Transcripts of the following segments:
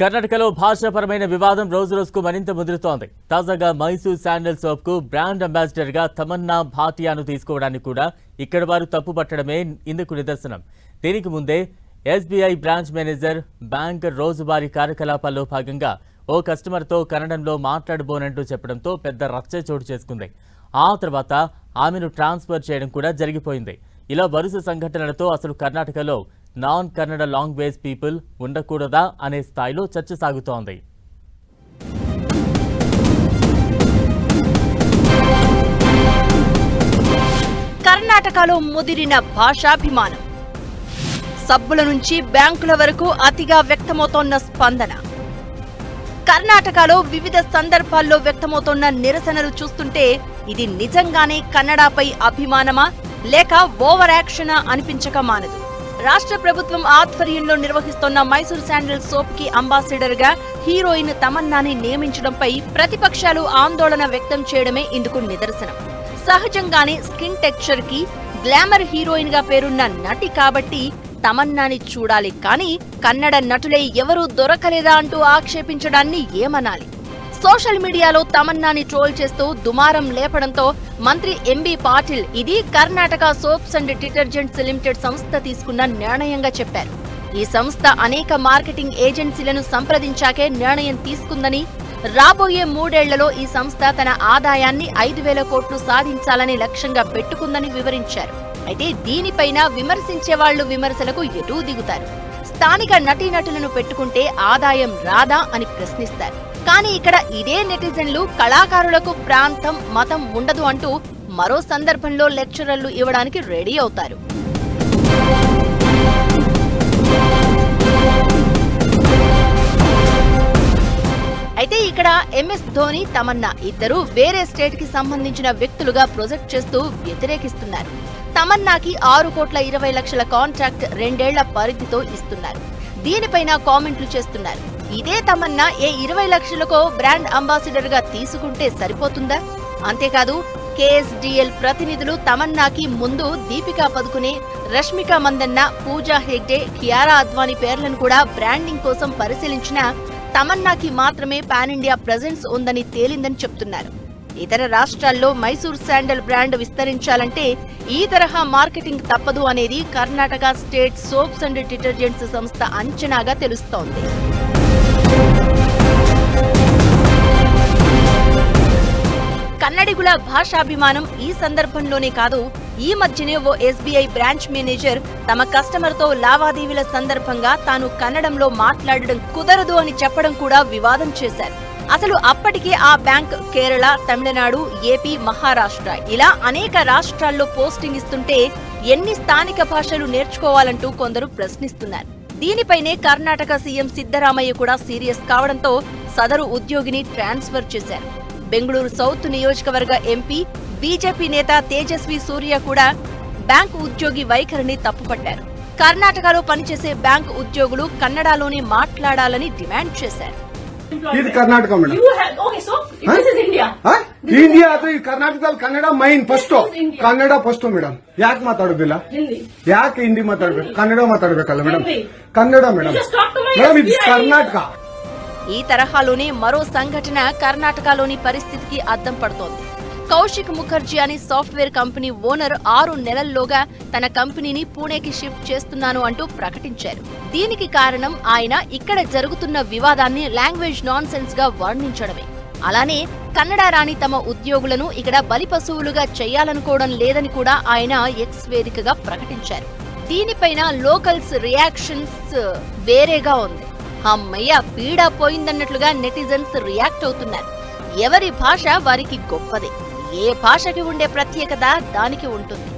కర్ణాటకలో భాషాపరమైన వివాదం రోజు రోజుకు మరింత ముదురుతోంది. తాజాగా మైసూర్ శాండల్ సోప్కు బ్రాండ్ అంబాసిడర్గా తమన్నా భాటియాను తీసుకోవడానికి కూడా ఇక్కడ వారు తప్పు పట్టడమే ఇందుకు నిదర్శనం. దీనికి ముందే ఎస్బీఐ బ్రాంచ్ మేనేజర్ బ్యాంక్ రోజువారీ కార్యకలాపాల్లో భాగంగా ఓ కస్టమర్తో కన్నడంలో మాట్లాడబోనంటూ చెప్పడంతో పెద్ద రచ్చ చోటు చేసుకుంది. ఆ తర్వాత ఆమెను ట్రాన్స్ఫర్ చేయడం కూడా జరిగిపోయింది. ఇలా వరుస సంఘటనలతో అసలు కర్ణాటకలో నాన్ కన్నడ లాంగ్వేజ్ పీపుల్ ఉండకూడదా అనే స్థాయిలో చర్చ సాగుతోంది. కర్ణాటకలో ముదిరిన భాషాభిమానం. సబ్బుల నుంచి బ్యాంకుల వరకు అతిగా వ్యక్తమవుతోన్న స్పందన. కర్ణాటకలో వివిధ సందర్భాల్లో వ్యక్తమవుతోన్న నిరసనలు చూస్తుంటే ఇది నిజంగానే కన్నడపై అభిమానమా లేక ఓవర్ యాక్షనా అనిపించక మానదు? రాష్ట్ర ప్రభుత్వం ఆధ్వర్యంలో నిర్వహిస్తున్న మైసూర్ శాండల్ సోప్కి అంబాసిడర్గా హీరోయిన్ తమన్నాని నియమించడంపై ప్రతిపక్షాలు ఆందోళన వ్యక్తం చేయడమే ఇందుకు నిదర్శనం. సహజంగానే స్కిన్ టెక్చర్కి గ్లామర్ హీరోయిన్గా పేరున్న నటి కాబట్టి తమన్నాని చూడాలి కానీ కన్నడ నటులే ఎవరూ దొరకలేదా అంటూ ఆక్షేపించడాన్ని ఏమనాలి? సోషల్ మీడియాలో తమన్నాని ట్రోల్ చేస్తూ దుమారం లేపడంతో మంత్రి ఎంబీ పాటిల్ ఇది Karnataka soaps and detergents limited సంస్థ తీసుకున్న నిర్ణయంగా చెప్పారు. ఈ సంస్థ అనేక మార్కెటింగ్ ఏజెన్సీలను సంప్రదించాకే నిర్ణయం తీసుకుందని రాబోయే మూడేళ్ళలో ఈ సంస్థ తన ఆదాయాన్ని ఐదు వేల కోట్లు సాధించాలని లక్ష్యంగా పెట్టుకుందని వివరించారు. అయితే దీనిపైన విమర్శించే వాళ్ళు విమర్శలకు ఎటూ దిగుతారు. స్థానిక నటీనటులను పెట్టుకుంటే ఆదాయం రాదా అని ప్రశ్నిస్తారు. కానీ ఇక్కడ ఇదే నెటిజన్లు కళాకారులకు ప్రాంతం మతం ఉండదు అంటూ మరో సందర్భంలో లెక్చరర్లు ఇవ్వడానికి రెడీ అవుతారు. అయితే ఇక్కడ ఎంఎస్ ధోని తమన్నా ఇద్దరు వేరే స్టేట్కి సంబంధించిన వ్యక్తులుగా ప్రొజెక్ట్ చేస్తూ వ్యతిరేకిస్తున్నారు. తమన్నాకి ఆరు కోట్ల ఇరవై లక్షల కాంట్రాక్ట్ రెండేళ్ళ పరిధితో ఇస్తున్నారు. దీనిపైన కామెంట్లు చేస్తున్నారు. ఇదే తమన్నా ఏ ఇరవై లక్షలకో బ్రాండ్ అంబాసిడర్గా తీసుకుంటే సరిపోతుందా? అంతేకాదు కేఎస్డిఎల్ ప్రతినిధులు తమన్నాకి ముందు దీపికా పదుకునే రష్మిక మందన్న పూజా హెగ్డే కియారా అద్వానీ పేర్లను కూడా బ్రాండింగ్ కోసం పరిశీలించిన తమన్నాకి మాత్రమే పాన్ ఇండియా ప్రెజెన్స్ ఉందని తేలిందని చెప్తున్నారు. ఇతర రాష్ట్రాల్లో మైసూర్ శాండల్ బ్రాండ్ విస్తరించాలంటే ఈ తరహా మార్కెటింగ్ తప్పదు అనేది Karnataka state soaps and detergents సంస్థ అంచనాగా తెలుస్తోంది. కన్నడిగుల భాషాభిమానం ఈ సందర్భంలోనే కాదు ఈ మధ్యనే ఓ ఎస్బీఐ బ్రాంచ్ మేనేజర్ తమ కస్టమర్తో లావాదేవీల సందర్భంగా తాను కన్నడంలో మాట్లాడడం కుదరదు అని చెప్పడం కూడా వివాదం చేశారు. అసలు అప్పటికే ఆ బ్యాంక్ కేరళ తమిళనాడు ఏపీ మహారాష్ట్ర ఇలా అనేక రాష్ట్రాల్లో పోస్టింగ్ ఇస్తుంటే ఎన్ని స్థానిక భాషలు నేర్చుకోవాలంటూ కొందరు ప్రశ్నిస్తున్నారు. దీనిపైనే కర్ణాటక సీఎం సిద్ధరామయ్య కూడా సీరియస్ కావడంతో సదరు ఉద్యోగిని ట్రాన్స్ఫర్ చేశారు. బెంగళూరు సౌత్ నియోజకవర్గ ఎంపీ బీజేపీ నేత తేజస్వి సూర్య కూడా బ్యాంకు ఉద్యోగి వైఖరిని తప్పుపట్టారు. కర్ణాటకలో పనిచేసే బ్యాంకు ఉద్యోగులు కన్నడలోనే మాట్లాడాలని డిమాండ్ చేశారు. ಇದು Karnataka madam You have okay, so this is India. India ಅಥವಾ ಈ ಕರ್ನಾಟಕದಲ್ಲಿ Kannada main first This is India. Kannada first madam ಯಾಕೆ ಮಾತಾಡೋದಿಲ್ಲ Hindi. ಯಾಕೆ ಹಿಂದಿ ಮಾತಾಡ್ಬೇಕು Kannada ಮಾತಾಡ್ಬೇಕಲ್ಲ madam Hindi. Kannada madam just talk to my madam ಇದು SBI. ಕರ್ನಾಟಕ ఈ తరహాలోనే మరో సంఘటన కర్ణాటకలోని పరిస్థితికి అద్దం పడుతోంది కౌశిక్ ముఖర్జీ అని సాఫ్ట్వేర్ కంపెనీ ఓనర్ ఆరు నెలల్లోగా తన కంపెనీని పూణేకి షిఫ్ట్ చేస్తున్నాను అంటూ ప్రకటించారు దీనికి కారణం ఆయన ఇక్కడ జరుగుతున్న వివాదాన్ని లాంగ్వేజ్ నాన్ సెన్స్ గా వర్ణించడమే అలానే కన్నడ రాణి తమ ఉద్యోగులను ఇక్కడ బలి పశువులుగా చేయాలనుకోవడం లేదని కూడా ఆయన ఎక్స్ వేదికగా ప్రకటించారు. దీనిపైన లోకల్స్ రియాక్షన్స్ వేరేగా ఉంది. అమ్మయ్య పీడ పోయిందన్నట్లుగా నెటిజన్స్ రియాక్ట్ అవుతున్నారు. ఎవరి భాష వారికి గొప్పదే. ఏ భాషకి ఉండే ప్రత్యేకత దానికి ఉంటుంది.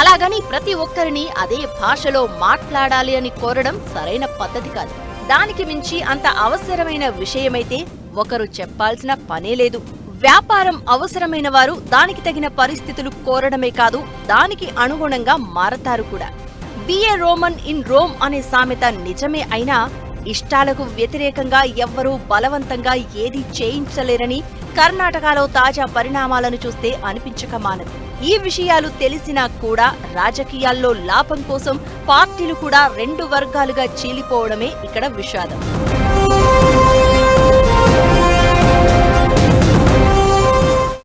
అలాగని ప్రతి ఒక్కరిని అదే భాషలో మాట్లాడాలి అని కోరడం సరైన పద్ధతి కాదు. దానికి మించి అంత అవసరమైన విషయమైతే ఒకరు చెప్పాల్సిన పనే లేదు. వ్యాపారం అవసరమైన వారు దానికి తగిన పరిస్థితులు కోరడమే కాదు దానికి అనుగుణంగా మారతారు కూడా. బిఏ రోమన్ ఇన్ రోమ్ అనే సామెత నిజమే అయినా ఇష్టాలకు వ్యతిరేకంగా ఎవ్వరూ బలవంతంగా ఏదీ చేయించలేరని కర్ణాటకలో తాజా పరిణామాలను చూస్తే అనిపించక మానదు. ఈ విషయాలు తెలిసినా కూడా రాజకీయాల్లో లాభం కోసం పార్టీలు కూడా రెండు వర్గాలుగా చీలిపోవడమే ఇక్కడ విషాదం.